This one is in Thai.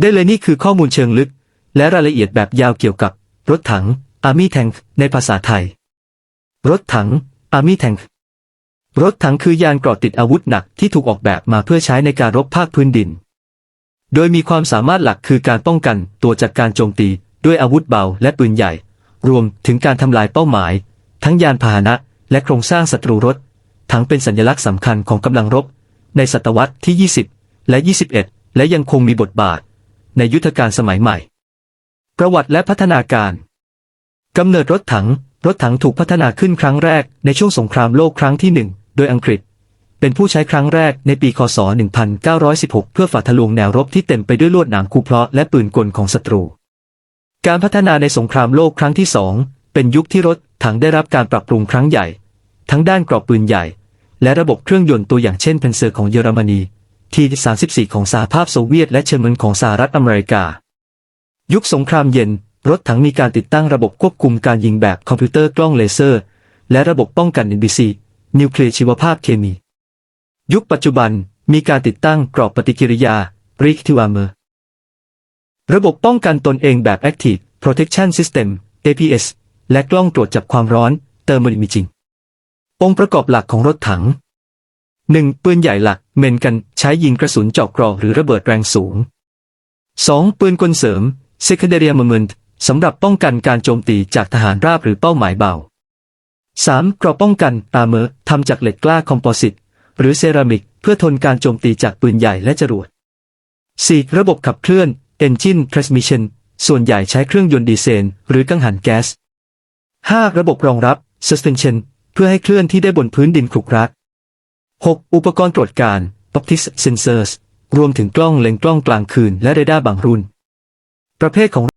ได้เลยนี่คือข้อมูลเชิงลึก และรายละเอียดแบบยาวเกี่ยวกับ รถถัง Army Tank ในภาษาไทย รถถัง Army Tank รถถังคือยานเกราะติดอาวุธหนักที่ถูกออกแบบมาเพื่อใช้ในการรบภาคพื้นดิน โดยมีความสามารถหลักคือการป้องกันตัวจากการโจมตีด้วยอาวุธเบาและปืนใหญ่ รวมถึงการทำลายเป้าหมาย ทั้งยานพาหนะ และโครงสร้างศัตรูรถ ทั้งเป็นสัญลักษณ์สำคัญของกำลังรบ ในศตวรรษที่ 20 และ 21 และยังคงมีบทบาท ในยุทธการสมัยใหม่ ประวัติและพัฒนาการกำเนิดรถถัง รถถังถูกพัฒนาขึ้นครั้งแรกในช่วงสงครามโลกครั้งที่หนึ่งโดยอังกฤษ เป็นผู้ใช้ครั้งแรกในปีคศ 1916 เพื่อฝ่าทะลวงแนวรบที่เต็มไปด้วยลวดหนามคูเพลาะและปืนกลของศัตรู การพัฒนาในสงครามโลกครั้งที่สองเป็นยุคที่รถถังได้รับการปรับปรุงครั้งใหญ่ ทั้งด้านกรอบปืนใหญ่ และระบบเครื่องยนต์ตัวอย่างเช่นเพนเซอร์ของเยอรมนี ที34 ของสหภาพโซเวียตและเชอร์มนของสหรัฐอเมริกา ยุคสงครามเย็น รถถังมีการติดตั้งระบบควบคุมการยิงแบบคอมพิวเตอร์กล้องเลเซอร์ และระบบป้องกัน NBC นิวเคลียร์ชีวภาพเคมี ยุคปัจจุบันมีการติดตั้งกรอบปฏิกิริยา Reactive Armor ระบบป้องกันตนเองแบบ Active Protection System APS และกล้องตรวจจับความร้อน Thermal Imaging องค์ประกอบหลักของรถถัง 1. ปืนใหญ่หลักเมนกันใช้ยิงกระสุนเจาะเกราะหรือระเบิดแรงสูง 2. ปืนกลเสริม Secondary Armament สำหรับป้องกันการโจมตีจากทหารราบหรือเป้าหมายเบา 3. เกราะป้องกันตาเมอร์ทำจากเหล็กกล้าคอมโพสิตหรือเซรามิก เพื่อทนการโจมตีจากปืนใหญ่และจรวด 4. ระบบขับเคลื่อน Engine Transmission ส่วนใหญ่ใช้เครื่องยนต์ดีเซลหรือกังหันแก๊ส 5. ระบบรองรับ Suspension เพื่อให้เคลื่อนที่ได้บนพื้นดินขรุขระ 6. อุปกรณ์ตรวจการ Optics Sensors รวมถึงกล้องเลนกล้องกลางคืนและเรดาร์บางรุ่น ประเภทของ